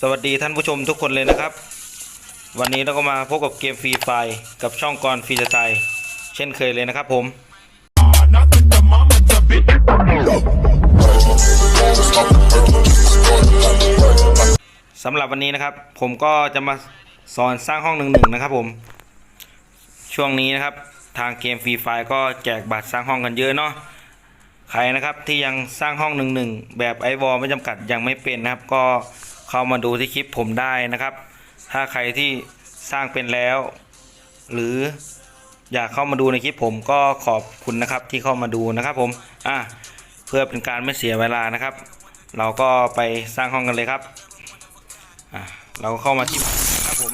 สวัสดีท่านผู้ชมทุกคนเลยนะครับ วันนี้เราก็มาพบกับเกมฟรีไฟกับช่องกรฟรีสไตล์เช่นเคยเลยนะครับผมสำหรับวันนี้นะครับ ผมก็จะมาสอนสร้างห้องหนึ่งหนึ่งนะครับผม ช่วงนี้นะครับทางเกมฟรีไฟก็แจกบัตรสร้างห้องกันเยอะเนาะใครนะครับที่ยังสร้างห้องหนึ่งหนึ่งแบบไอวอลไม่จำกัดยังไม่เป็นนะครับ ก็ เข้ามาดูที่คลิปผมได้นะครับ ถ้าใครที่สร้างเป็นแล้ว หรืออยากเข้ามาดูในคลิปผมก็ขอบคุณนะครับที่เข้ามาดูนะครับผมอะเพื่อเป็นการไม่เสียเวลานะครับ เราก็ไปสร้างห้องกันเลยครับอะเราก็เข้ามาที่นะครับผม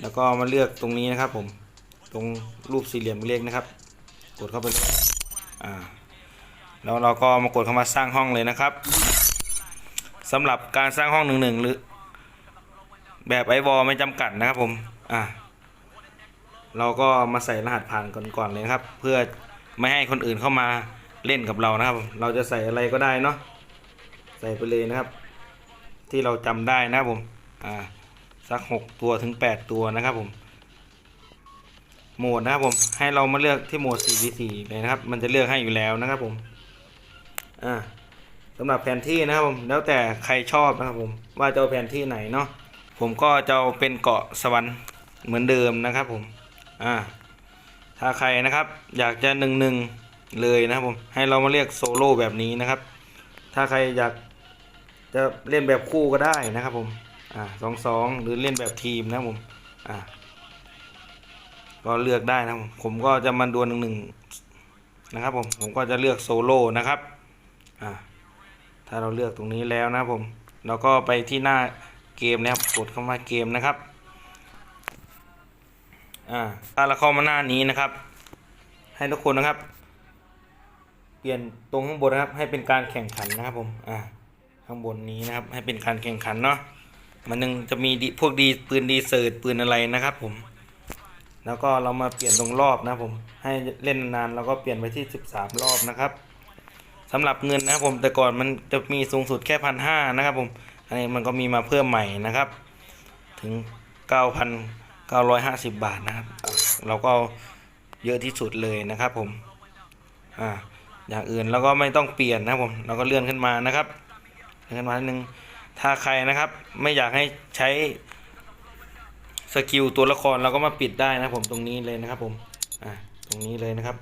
แล้วก็มาเลือกตรงนี้นะครับผม ตรงรูปสี่เหลี่ยมเล็กนะครับ กดเข้าไปเลยอ่าแล้วเราก็มากดเข้ามาสร้างห้องเลยนะครับ สำหรับการสร้างห้องหนึ่งหนึ่งหรือแบบไอวอลไม่จำกัดนะครับผม อ่าเราก็มาใส่รหัสผ่านก่อนๆเลยครับ เพื่อไม่ให้คนอื่นเข้ามาเล่นกับเรานะครับ เราจะใส่อะไรก็ได้เนาะ ใส่ไปเลยนะครับ ที่เราจำได้นะครับผม อ่า สักหกตัวถึงแปดตัวนะครับผม โหมดนะครับผม ให้เรามาเลือกที่โหมด 4v4 เลยนะครับ มันจะเลือกให้อยู่แล้วนะครับผม อ่า สำหรับแผนที่นะครับผมแล้วแต่ใครชอบนะครับผมว่าจะเอาแผนที่ไหนเนาะผมก็จะเอาเป็นเกาะสวรรค์เหมือนเดิมนะครับผมอ่าถ้าใครนะครับ อยากจะหนึ่งหนึ่งเลยนะครับผมให้เรามาเรียกโซโล่แบบนี้นะครับ ถ้าใครอยากจะเล่นแบบคู่ก็ได้นะครับผมอ่าสองสองหรือเล่นแบบทีมนะครับผมอ่าก็เลือกได้นะครับผมผมก็จะมาดวลหนึ่งหนึ่งนะครับผมผมก็จะเลือกโซโล่นะครับอ่า ถ้าเราเลือกตรงนี้แล้วนะผมเราก็ไปที่หน้าเกมนะครับกดเข้ามาเกมนะครับอ่าถ้าเราเข้ามาหน้านี้นะครับ ให้ทุกคนนะครับ เปลี่ยนตรงข้างบนนะครับ ให้เป็นการแข่งขันนะครับผมอ่าข้างบนนี้นะครับ ให้เป็นการแข่งขันเนาะมันนึงจะมีดีพวกดีปืนดีเซิร์ตปืนอะไรนะครับผม แล้วก็เรามาเปลี่ยนตรงรอบนะครับผม ให้เล่นนานเราก็เปลี่ยนไปที่ 13 รอบนะครับ สำหรับเงินนะครับผมแต่ก่อนมันจะมีสูงสุดแค่พันห้านะครับผมอันนี้มันก็มีมาเพิ่มใหม่นะครับ ถึง 9,950 บาทนะครับ เราก็เยอะที่สุดเลยนะครับผมอ่าอย่างอื่นเราก็ไม่ต้องเปลี่ยนนะผมเราก็เลื่อนขึ้นมานะครับเลื่อนขึ้นมานิดนึงถ้าใครนะครับ ไม่อยากให้ใช้สกิลตัวละครเราก็มาปิดได้นะผมตรงนี้เลยนะครับผมอ่าตรงนี้เลยนะครับ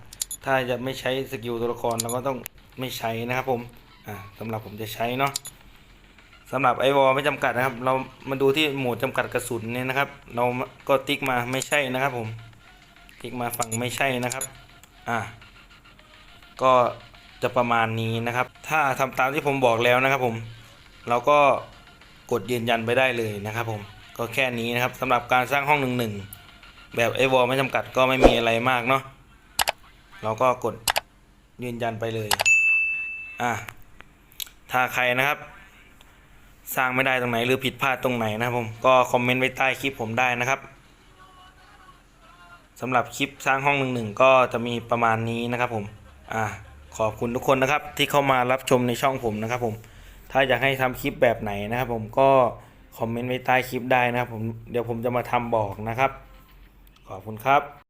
ถ้าจะไม่ใช้สกิลตัวละครเราก็ต้องไม่ใช้นะครับผมอ่าสำหรับผมจะใช้เนาะสำหรับไอวอลไม่จำกัดนะครับ เรามาดูที่โหมดจำกัดกระสุนเนี่ยนะครับ เราก็ติ๊กมาไม่ใช่นะครับผมติ๊กมาฝั่งไม่ใช่นะครับอ่าก็จะประมาณนี้นะครับ ถ้าทำตามที่ผมบอกแล้วนะครับผม เราก็กดยืนยันไปได้เลยนะครับผม ก็แค่นี้นะครับสำหรับการสร้างห้องหนึ่งหนึ่งแบบไอวอลไม่จำกัดก็ไม่มีอะไรมากเนาะ เราก็กดยืนยันไปเลย อะ ถ้าใครนะครับ สร้างไม่ได้ตรงไหนหรือผิดพลาดตรงไหนนะครับผม ก็คอมเมนต์ไว้ใต้คลิปผมได้นะครับสำหรับคลิปสร้างห้องหนึ่งหนึ่งก็จะมีประมาณนี้นะครับผม อะ ขอบคุณทุกคนนะครับ ที่เข้ามารับชมในช่องผมนะครับผม ถ้าอยากให้ทำคลิปแบบไหนนะครับผมก็คอมเมนต์ไว้ใต้คลิปได้นะครับผม เดี๋ยวผมจะมาทำบอกนะครับ ขอบคุณครับ